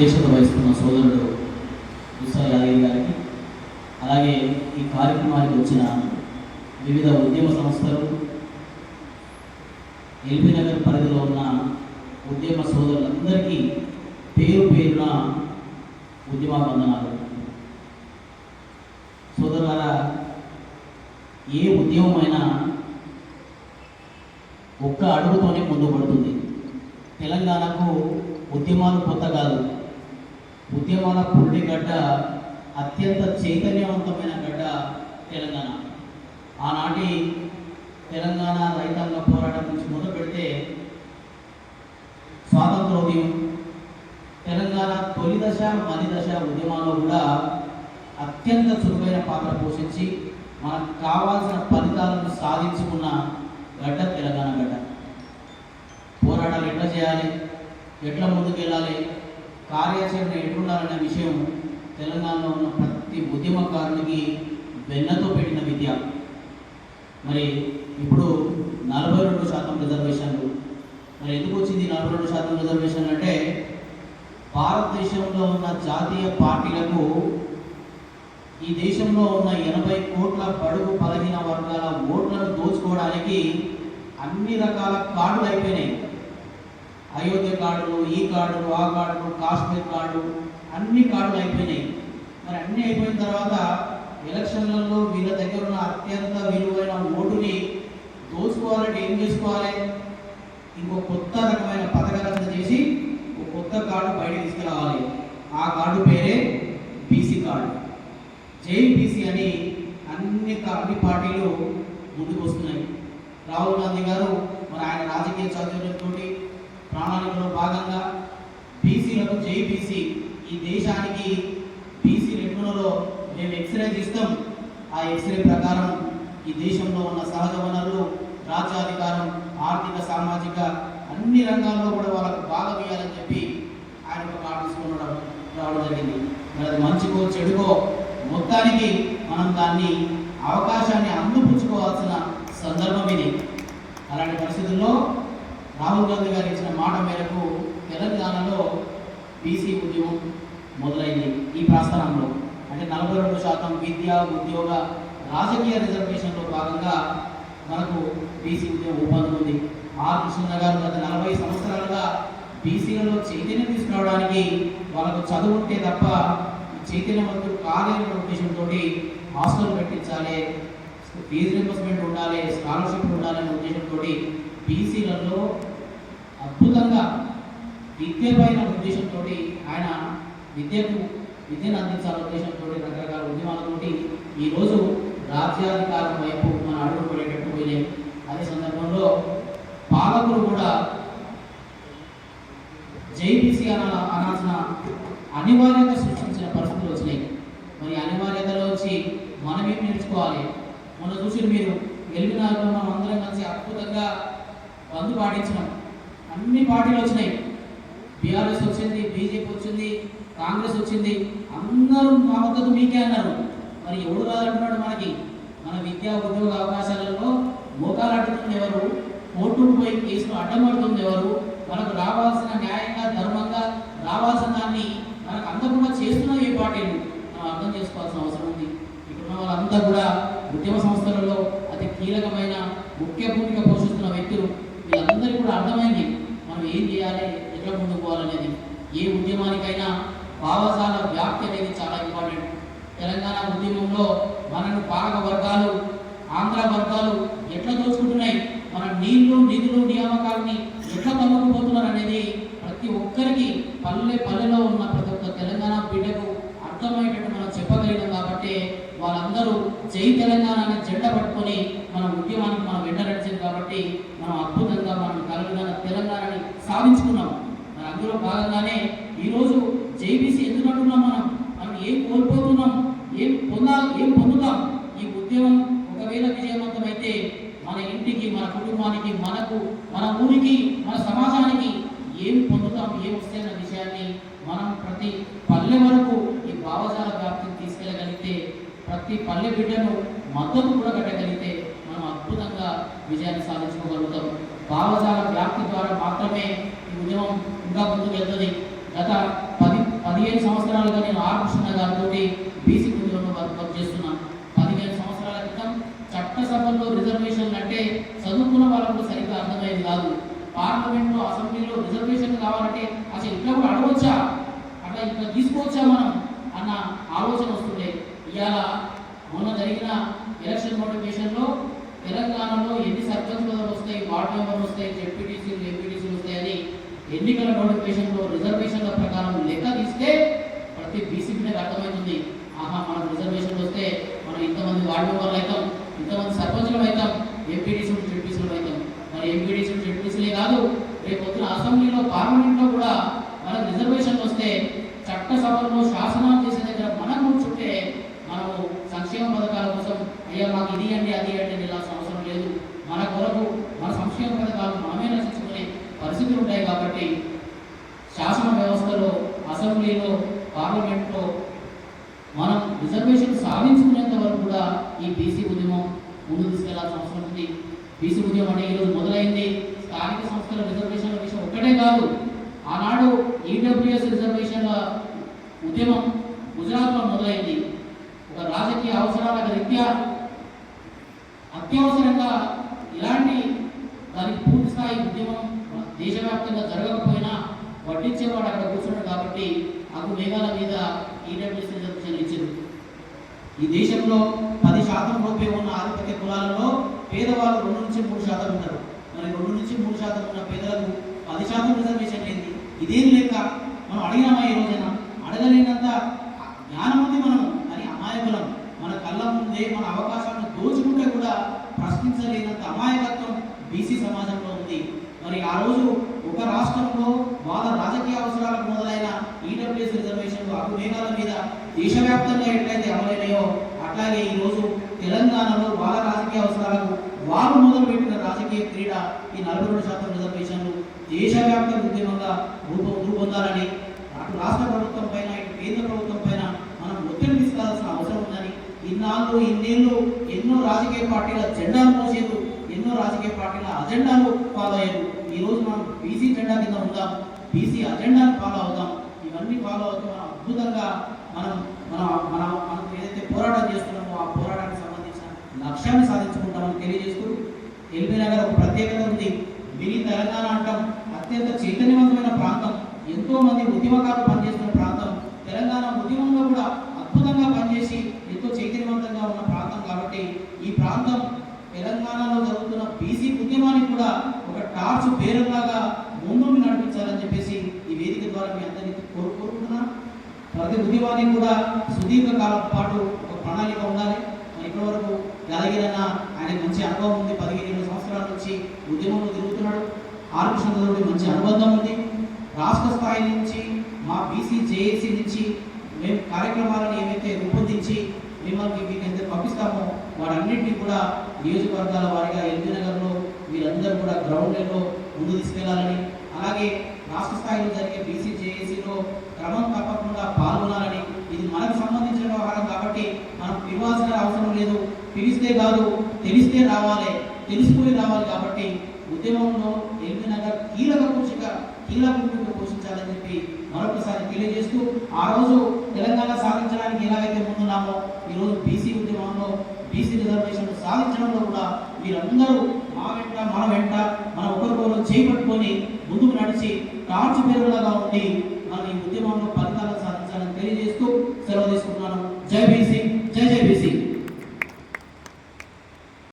అధ్యక్షత వహిస్తున్న సోదరుడు విశ్వ యాదగిరి గారికి అలాగే ఈ కార్యక్రమానికి వచ్చిన వివిధ ఉద్యమ సంస్థలు ఎల్బీ నగర్ పరిధిలో ఉన్న ఉద్యమ సోదరులందరికీ పేరు పేరున ఉద్యమ సోదరులారా ఏ ఉద్యమమైనా ఒక్క అడుగుతోనే ముందు పడుతుంది. తెలంగాణకు ఉద్యమాలు కొత్త కాదు. ఉద్యమాల పుల్లి గడ్డ అత్యంత చైతన్యవంతమైన గడ్డ తెలంగాణ. ఆనాటి తెలంగాణ రైతాంగ పోరాటం నుంచి మొదలు పెడితే స్వాతంత్రోద్యమం తెలంగాణ తొలి దశ మది దశ ఉద్యమాల్లో కూడా అత్యంత చురుకైన పాత్ర పోషించి మనకు కావాల్సిన ఫలితాలను సాధించుకున్న గడ్డ తెలంగాణ గడ్డ. పోరాటాలు ఎట్లా చేయాలి? ఎట్లా ముందుకెళ్ళాలి? కార్యాచరణ ఎట్లుండాలనే విషయం తెలంగాణలో ఉన్న ప్రతి ఉద్యమకారునికి వెన్నతో పెట్టిన విద్య. మరి ఇప్పుడు నలభై రెండు శాతం రిజర్వేషన్లు. మరి ఎందుకు వచ్చింది నలభై రెండు శాతం రిజర్వేషన్లు అంటే భారతదేశంలో ఉన్న జాతీయ పార్టీలకు ఈ దేశంలో ఉన్న ఎనభై కోట్ల బడుగు బలహీన వర్గాల ఓట్లను దోచుకోవడానికి అన్ని రకాల కార్డులు అయిపోయినాయి. అయోధ్య కార్డులు ఈ కార్డులు ఆ కార్డులు కాశ్మీర్ కార్డు అన్ని కార్డులు అయిపోయినాయి. మరి అన్నీ అయిపోయిన తర్వాత ఎలక్షన్లలో వీళ్ళ దగ్గర ఉన్న అత్యంత విలువైన ఓటుని దోచుకోవాలంటే ఏం చేసుకోవాలి? ఇంకో కొత్త రకమైన పథకాలను చేసి ఒక కొత్త కార్డు బయట తీసుకురావాలి. ఆ కార్డు పేరే బీసీ కార్డు జేబీసీ అని అన్ని అన్ని పార్టీలు ముందుకు వస్తున్నాయి రాహుల్ గాంధీ గారు మరి ఆయన రాజకీయ చాతుర్యంతో ప్రణాళికలో భాగంగా బీసీలకు జేబీసీ ఈ దేశానికి బీసీ రెట్లలో మేము ఎక్స్రే తీస్తాం. ఆ ఎక్స్రే ప్రకారం ఈ దేశంలో ఉన్న సహజ వనరులు రాజ్యాధికారం ఆర్థిక సామాజిక అన్ని రంగాల్లో కూడా వాళ్ళకు భాగం ఇవ్వాలని చెప్పి ఆయన ఒక కార్డు రావడం రావడం జరిగింది. మరి అది మంచికో చెడుకో మొత్తానికి మనం దాన్ని అవకాశాన్ని అందిపుచ్చుకోవాల్సిన సందర్భం ఇది. అలాంటి పరిస్థితుల్లో రాహుల్ గాంధీ గారు ఇచ్చిన మాట మేరకు తెలంగాణలో బీసీ ఉద్యమం మొదలైంది ఈ ప్రస్థానంలో. అంటే నలభై రెండు శాతం విద్య ఉద్యోగ రాజకీయ రిజర్వేషన్లో భాగంగా మనకు బీసీ ఉద్యమం ఊపందుకుంది ఆర్ కృష్ణ గారు గత నలభై సంవత్సరాలుగా బీసీలలో చైతన్యం తీసుకురావడానికి వాళ్ళకు చదువు ఉంటే తప్ప చైతన్యవంతులు కాలేని ఉద్దేశంతో హాస్టల్ పెట్టించాలి ఫీజు రింబర్స్మెంట్ ఉండాలి స్కాలర్షిప్ ఉండాలనే ఉద్దేశంతో బీసీలలో అద్భుతంగా విద్య పైన ఉద్దేశంతో ఆయన విద్యకు విద్యను అందించాలనే ఉద్దేశంతో రకరకాల ఉద్యమాలతోటి ఈరోజు రాజ్యాధికారం వైపు మన అడుగు పడేటట్టు పోయినాయి. అదే సందర్భంలో పాలకులు కూడా జైబీసీ అన అనాల్సిన అనివార్యత సృష్టించిన పరిస్థితులు వచ్చినాయి. మరి అనివార్యతలో వచ్చి మనం ఏం నేర్చుకోవాలి? మొన్న చూసి మీరు గెలిపిన మనం అందరం కలిసి అద్భుతంగా బంధు పాటించినాం. అన్ని పార్టీలు వచ్చినాయి. బీఆర్ఎస్ వచ్చింది బీజేపీ వచ్చింది కాంగ్రెస్ వచ్చింది. అందరూ మా మద్దతు మీకే అన్నారు. మరి ఎవడు రాదంటున్నాడు మనకి? మన విద్యా ఉద్యోగ అవకాశాలలో మోకాలు అడ్డుతుంది ఎవరు? కోర్టుకు పోయి కేసులు అడ్డమడుతుంది ఎవరు? మనకు రావాల్సిన న్యాయంగా ధర్మంగా రావాల్సిన దాన్ని మనకు అందకుండా చేస్తున్న ఏ పార్టీలు. మనం అర్థం చేసుకోవాల్సిన అవసరం ఉంది. ఇక్కడ ఉన్న వాళ్ళంతా కూడా ఉద్యమ సంస్థలలో అతి కీలకమైన ముఖ్య భూమిక ఏం చేయాలి? ఎట్లా ముందుకు పోవాలనేది? ఏ ఉద్యమానికైనా భావజాల వ్యాప్తి అనేది చాలా ఇంపార్టెంట్ తెలంగాణ ఉద్యమంలో మనను పాలక వర్గాలు ఆంధ్ర వర్గాలు ఎట్లా దోచుకుంటున్నాయి? మన నీళ్ళు నిధులు నియామకాలని ఎట్లా తమ్ముకుపోతున్నారు అనేది ప్రతి ఒక్కరికి పల్లె పల్లెలో ఉన్న ప్రతి ఒక్క తెలంగాణ బిడ్డకు అర్థమయ్యేటట్టు మనం చెప్పగలిగాం కాబట్టి వాళ్ళందరూ జై తెలంగాణ అనే జెండా పట్టుకొని మన ఉద్యమానికి మనం వెంట నడిచింది కాబట్టి మనం అద్భుతంగా మనం కలగన తెలంగాణని సాధించుకున్నాం మరి అందులో భాగంగానే ఈరోజు జైబీసీ ఎందుకు అంటున్నాం మనం? మనం ఏం కోల్పోతున్నాం? ఏం పొందాలి? ఏం పొందుతాం? ఈ ఉద్యమం ఒకవేళ విజయవంతమైతే మన ఇంటికి మన కుటుంబానికి మనకు మన ఊరికి మన సమాజానికి ఏం పొందుతాం? ఏం వస్తాయి అన్న విషయాన్ని మనం ప్రతి పల్లె వరకు ఈ భావజాల వ్యాప్తిని తీసుకెళ్ళగలిగితే ప్రతి పల్లె బిడ్డను మద్దతు కూడా కట్టగలిగితే మనం అద్భుతంగా విజయాన్ని సాధించుకోగలుగుతాం. భావజాల వ్యాప్తి ద్వారా మాత్రమే ఈ ఉద్యమం ఇంకా ముందుకు వెళ్తుంది గత పది పదిహేను సంవత్సరాలుగా నేను ఆర్ కృష్ణ గారితో బీసీ కుటుంబంలో వర్క్ వర్క్ చేస్తున్నాను పదిహేను సంవత్సరాల క్రితం చట్టసభల్లో రిజర్వేషన్లు అంటే చదువుకున్న వాళ్ళకు సరిగ్గా అర్థమయ్యేది కాదు. పార్లమెంట్లో అసెంబ్లీలో రిజర్వేషన్ కావాలంటే అసలు ఇట్లా కూడా అడగవచ్చా అట్లా ఇట్లా తీసుకోవచ్చా మనం? అన్న ఆలోచన వస్తుండే. ఇవాళ మొన్న జరిగిన ఎలక్షన్ నోటిఫికేషన్లో తెలంగాణలో ఎన్ని సర్పంచ్ పదవులు వస్తాయి వార్డు మెంబర్లు వస్తాయి జెడ్పీటీసీలు ఎంపీ ఎన్నికల నోటిఫికేషన్లో రిజర్వేషన్ల ప్రకారం లెక్క తీస్తే ప్రతి బీసీ బిడ్డకు అర్థమవుతుంది. ఆహా మనం రిజర్వేషన్లు వస్తే మనం ఇంతమంది వార్డు మెంబర్లు అవుతాం ఇంతమంది సర్పంచులు అవుతాం ఎంపీడీసీలు జెడ్పీసీలు అవుతాం. మరి ఎంపీడీసీలు జెడ్పీసీలే కాదు రేపు పొద్దున అసెంబ్లీలో పార్లమెంట్లో కూడా మనకు రిజర్వేషన్లు వస్తే చట్టసభల్లో శాసనాలు చేసే దగ్గర మనం కూర్చుంటే మనము సంక్షేమ పథకాల కోసం అయ్యా మాకు ఇది అండి అది అండి అని అవసరం లేదు. మన కొరకు మన సంక్షేమ పథకాలు మనమే రచించుకునే పరిస్థితులు ఉంటాయి కాబట్టి శాసన వ్యవస్థలో అసెంబ్లీలో పార్లమెంట్లో మనం రిజర్వేషన్ సాధించుకునేంత వరకు కూడా ఈ బీసీ ఉద్యమం ముందు తీసుకెళ్ళాల్సిన అవసరం ఉంది. బీసీ ఉద్యమం అంటే ఈరోజు మొదలైంది. స్థానిక సంస్థల రిజర్వేషన్ల విషయం ఒక్కటే కాదు ఆనాడు ఈడబ్ల్యూఎస్ రిజర్వేషన్ల ఉద్యమం గుజరాత్లో మొదలైంది. ఒక రాజకీయ అవసరాల రీత్యా అత్యవసరంగా ఇలాంటి దానికి పూర్తి స్థాయి ఉద్యమం దేశవ్యాప్తంగా జరగకపోయినా వడ్డించేవాడు అక్కడ కూర్చున్నాడు కాబట్టి అగు మేఘాల మీద ఈడబ్ల్యూసీ రిజర్వేషన్ ఈ దేశంలో పది శాతం లోపే ఉన్న ఆధిపత్య కులాలలో పేదవాళ్ళు రెండు నుంచి మూడు శాతం ఉంటారు మరి రెండు నుంచి మూడు శాతం ఉన్న పేదలకు పది శాతం రిజర్వేషన్ ఏంటి ఇదేం లేక మనం అడిగినామా ఈ రోజైన? అడగలేనంత జ్ఞానం ఉంది మనం అని అమాయకులం. మన కళ్ళ ముందే మన అవకాశాలను దోచుకుంటే కూడా ప్రశ్నించలేనంత అమాయకత్వం బీసీ సమాజంలో ఉంది. మరి ఆ రోజు ఒక రాష్ట్రంలో వాళ్ళ రాజకీయ అవసరాలకు మొదలైన ఈడబ్ల్యూఎస్ రిజర్వేషన్లు అటు మేఘాల మీద దేశవ్యాప్తంగా ఎట్లయితే అమలైనాయో అట్లాగే ఈ రోజు తెలంగాణలో వాళ్ళ రాజకీయ అవసరాలకు వారు మొదలుపెట్టిన రాజకీయ క్రీడ ఈ నలభై రెండు శాతం రిజర్వేషన్లు దేశవ్యాప్త ఉద్యమంగా రూపం రూపొందాలని అటు రాష్ట్ర ప్రభుత్వం పైన ఇటు కేంద్ర ప్రభుత్వం పైన మనం ఒత్తిడి తీసుకోవాల్సిన అవసరం ఉందని ఇన్నాళ్ళు ఇన్నేళ్ళు ఎన్నో రాజకీయ పార్టీల జెండాను మోసేందుకు ఎన్నో రాజకీయ పార్టీల అజెండాలు ఫాలో అయ్యారు ఈ రోజు మనం బీసీ జెండా కింద ఉందాం. బీసీ అజెండాను ఫాలో అవుదాం. ఇవన్నీ ఫాలో అవుతూ మనం అద్భుతంగా మనం మన మన మనం ఏదైతే పోరాటం చేస్తున్నామో ఆ పోరాటానికి సంబంధించిన లక్ష్యాన్ని సాధించుకుంటామని తెలియజేస్తూ ఎల్బీ నగర్ ఒక ప్రత్యేకత ఉంది. మినీ తెలంగాణ అంటాం. అత్యంత చైతన్యవంతమైన ప్రాంతం. ఎంతో మంది ఉద్యమకారులు పనిచేస్తున్న ప్రాంతం. తెలంగాణ ఉద్యమంలో కూడా అద్భుతంగా పనిచేసి ఎంతో చైతన్యవంతంగా ఉన్న ప్రాంతం కాబట్టి ఈ ప్రాంతం తెలంగాణలో జరుగుతున్న బీసీ ఉద్యమానికి కూడా ఒక టార్చ్ పేరులాగా ముందుకు నడిపించాలని చెప్పేసి ఈ వేదిక ద్వారా మీ అందరికీ కోరుకుంటున్నా ప్రతి ఉద్యమానికి కూడా సుదీర్ఘ కాలం పాటు ఒక ప్రణాళిక ఉండాలి ఇప్పటివరకు యాదగిరి ఆయన మంచి అనుభవం ఉంది పదిహేను ఇరవై సంవత్సరాల నుంచి ఉద్యమంలో తిరుగుతున్నాడు ఆర్కృష్ణతో మంచి అనుబంధం ఉంది రాష్ట్ర స్థాయి నుంచి మా బీసీ జేఏసీ నుంచి మేము కార్యక్రమాలను ఏవైతే రూపొందించి మిమ్మల్ని మీకు ఎంత పంపిస్తామో వాటన్నింటినీ కూడా నియోజకవర్గాల వారిగా ఎల్బీ నగర్లో వీరందరూ కూడా గ్రౌండ్లో ముందు తీసుకెళ్ళాలని అలాగే రాష్ట్ర స్థాయిలో జరిగే బీసీ జేఏసీలో క్రమం తప్పకుండా పాల్గొనాలని. ఇది మనకు సంబంధించిన వ్యవహారం కాబట్టి మనం పిలవాల్సిన అవసరం లేదు. పిలిస్తే కాదు తెలిస్తే రావాలి తెలుసుకుని రావాలి కాబట్టి ఉద్యమంలో ఎల్బీ నగర్ కీలక పోషక కీలక పోషించాలని చెప్పి మరొకసారి తెలియజేస్తూ ఆ రోజు తెలంగాణ సాధించడానికి ఎలాగైతే ముందున్నామో ఈరోజు బీసీ ఉద్యమంలో బీసీ రిజర్వేషన్ సాధించడంలో కూడా మీరందరూ మా వెంట మన వెంట మన ఒకరికొకరు చేపట్టుకొని ముందుకు నడిచి టార్చ్ పేరులాగా ఉండి మన ఈ ఉద్యమంలో